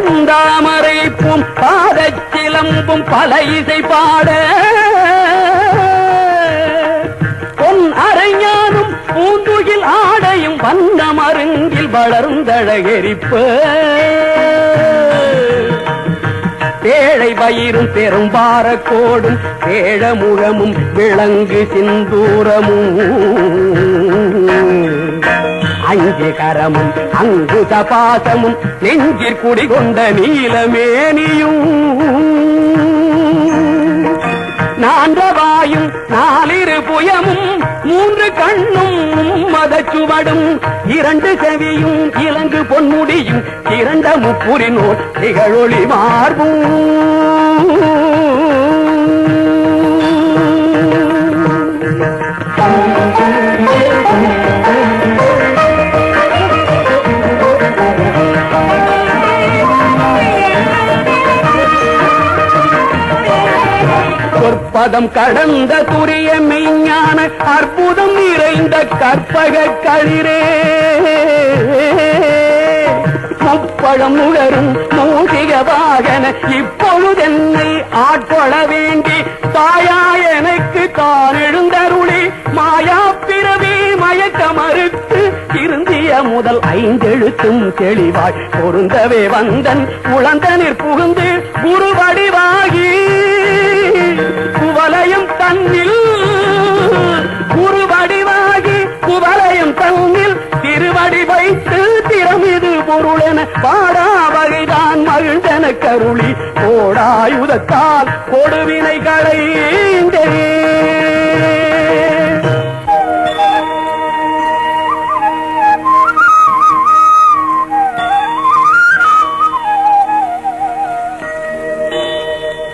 செந்தாமரைப்பும் பாதச்சிலம்பும் பல இசை பாட. பொன் அரைஞானும் பூந்துகில் ஆடையும் வந்த மருங்கில் வளர்ந்தழகெரிப்பு. பேழை பயிரும் பெரும்பாரக்கோடும் பேழமுழமும் விளங்கு சிந்தூரமும். அஞ்சு கரமும் அங்குத பாசமும் நெஞ்சிற் குடிகொண்ட நீலமேனியும். நான்றவாயும் நாலிரு புயமும் மூன்று கண்ணும் மதச்சுவடும் இரண்டு செவியும் இலங்கு பொன்முடியும் இரண்ட முப்புரினோர் திகழொளி மார்பும் சொற்பதம் கடந்த துரிய மெய்ஞான அற்புதம் நிறைந்த கற்பக களிரே. முப்பழம் நுகரும் மூதிக வாகன இப்பொழுதென்னை ஆட்கொள்ள வேண்டி தாயா எனக்கு தான் எழுந்தருளி மாயா பிறவி மயக்க மறுத்து இருந்திய முதல் ஐந்தெழுத்தும் தெளிவாய் பொருந்தவே வந்தன் உழந்தனிற் புகுந்து குரு திருவடி திறமிது பொருளென பாடா வகைதான் மகிழ்ந்தன கருளி. கோடாயுதத்தால் கொடுவினை களைந்தே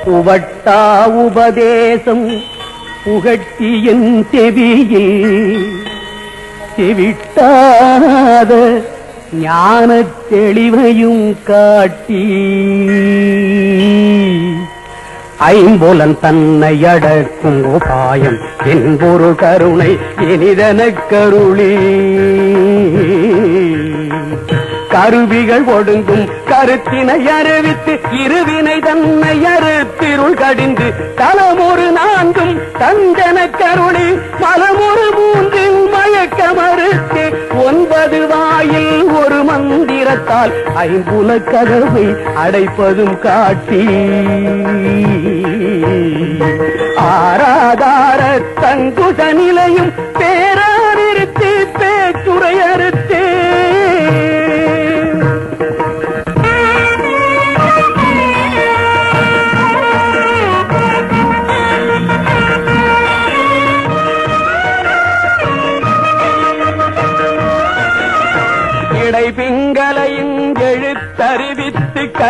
புவட்டா உபதேசம் புகட்டி என் செவியில். செவிட்டாத ஞான தெளிவையும் காட்டி ஐம்புலன் தன்னை அடக்கும் உபாயம் என்பொரு கருணை இனிதன கருளி. கருவிகள் ஒடுங்கும் கருத்தினை அறிவித்து இருவினை தன்னை அறுத்திருள் கடிந்து தலமொரு மந்திரத்தால் ஐம்புல கதவை அடைப்பதும் காட்டி ஆராதார தங்குத நிலையும் பே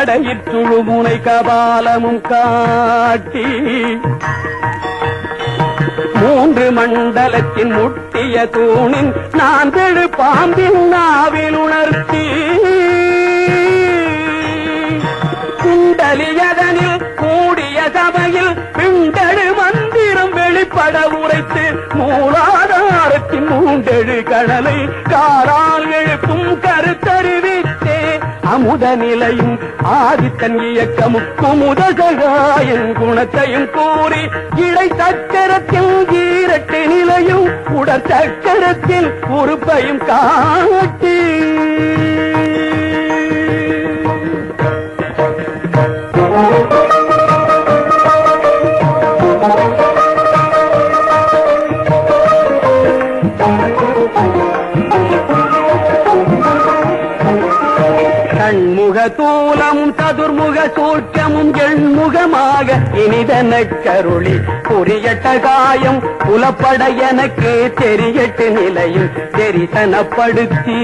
எழுத்தறிவித்து முனை கபாலமும் காட்டி மூன்று மண்டலத்தின் முட்டிய தூணின் நான் தெழு பாம்பின் நாவில் உணர்த்தி குண்டலியதனில் கூடிய சபையில் பிண்டழு மந்திரம் வெளிப்பட உரைத்து மூலாதாரத்தின் மூண்டெழு கடலை காரால் எழுப்பும் கருத்தறிவித்தே அமுத நிலையும் ஆதித்தன் இயக்கமும் குமுத சகாயன் குணத்தையும் கூறி இடை சக்கரத்தில் ஈரட்டு நிலையும் உடற் சக்கரத்தில் உறுப்பையும் காட்டி. கண்முக தூலமும் சதுர்முக சூற்றமும் எண்முகமாக இனிதன கருளி புரியட்ட காயம் புலப்பட எனக்கு தெரியட்டு நிலையில் தெரிசனப்படுத்தி.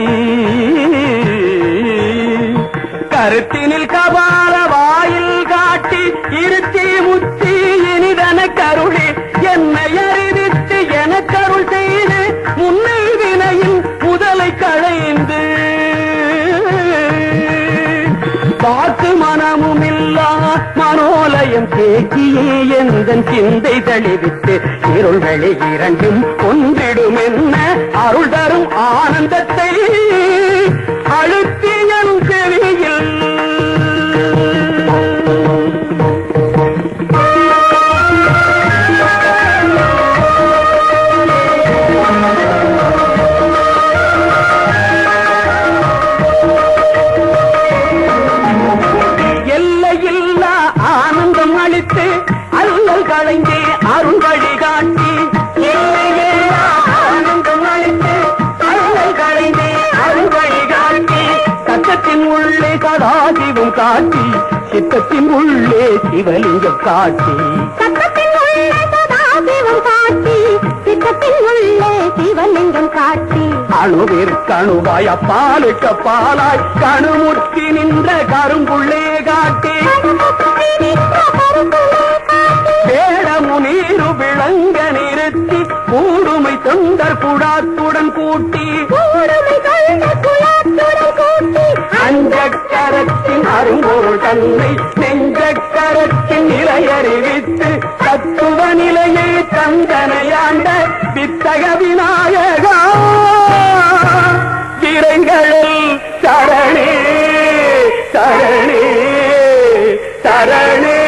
கருத்தினில் கபால வாயில் காட்டி இருத்தி முத்தி இனிதன கருளி என்னை அறிவித்து எனக்கருள் செய்து முன்னை வினையின் மனோலயம் தேக்கியே எந்தன் சிந்தை தளிவித்து இருள் இரண்டும் ஒன்றிடும் என்ன அருள் தரும் ஆனந்தத்தை காட்டி சித்தத்தின் உள்ளே சிவலிங்கம் காட்டி. சத்தத்தின் உள்ளே சதாசிவம் காட்டி சித்தத்தின் உள்ளே சிவலிங்கம் காட்டி. அணுவிற்கு அணுவாய் அப்பாலுக்கு பாலாய் கணுமுற்றி நின்ற கரும்புள்ளே காட்டி. வேடமு நீரு விளங்க நிறுத்தி கூடுமை தொண்டர் குடாத்துடன் கூட்டி. அரும்பொருள் தன்னை நெஞ்சக்கரத்தின் நிலையறிவித்து தத்துவ நிலையை தந்தனையாண்ட வித்தக விநாயகா. விரைகளில் சரணே சரணே சரணே.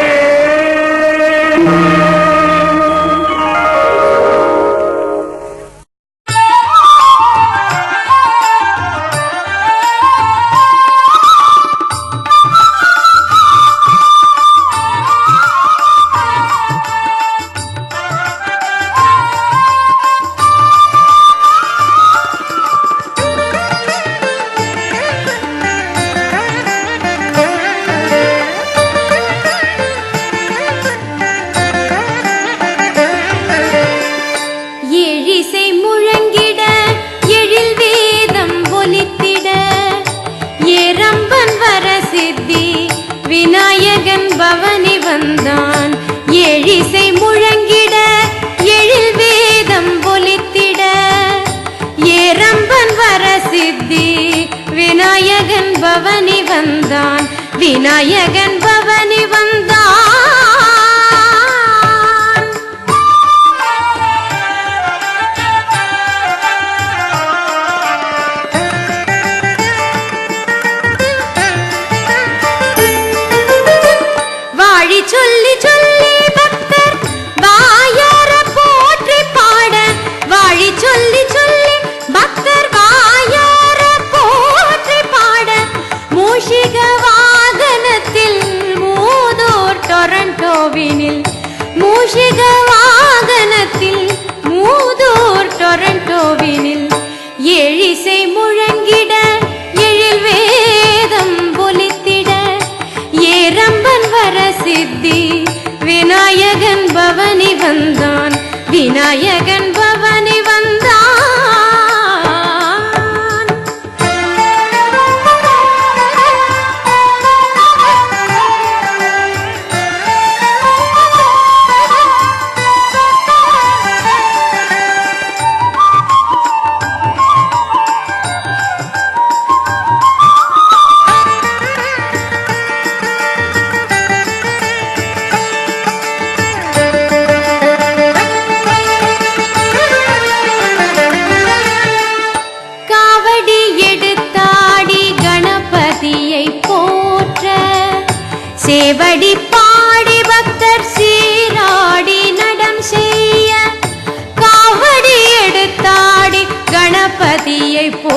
பவனி வந்தான். விநாயகன் பவனி வந்தான். வந்தான். விநாயகன் கணபதியை போ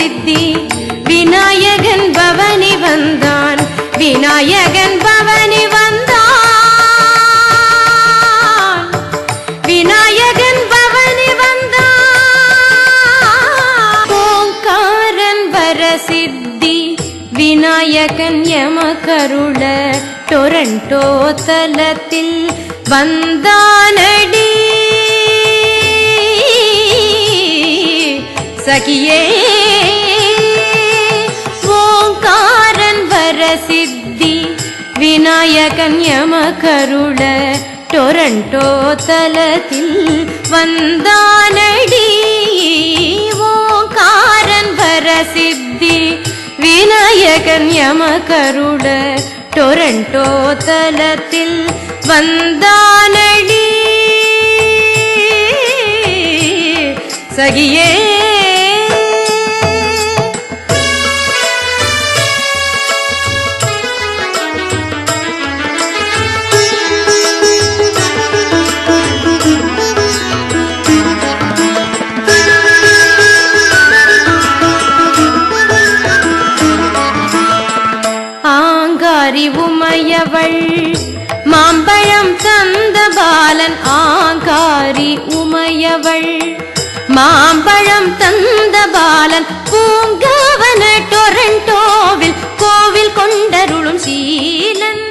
சித்தி விநாயகன் பவனி வந்தான். விநாயகன் பவனி வந்தான். விநாயகன் பவனி வந்தான். ஓங்காரன் வர சித்தி. விநாயகன் யம கருள. டொரண்டோ தலத்தில் வந்தானடி. சகியே கன்யம கருள டொரண்டோ தலத்தில் வந்தானடி. ஓங்காரன் வர சித்தி விநாயகன் யமகருள டொரண்டோ தலத்தில் வந்தானடி. சகியே நந்தபாலன் ஆங்காரி உமையவள். மாம்பழம் தந்த பாலன் பூங்கவன டொரண்டோவில் கோவில் கொண்டருளும் சீலன்.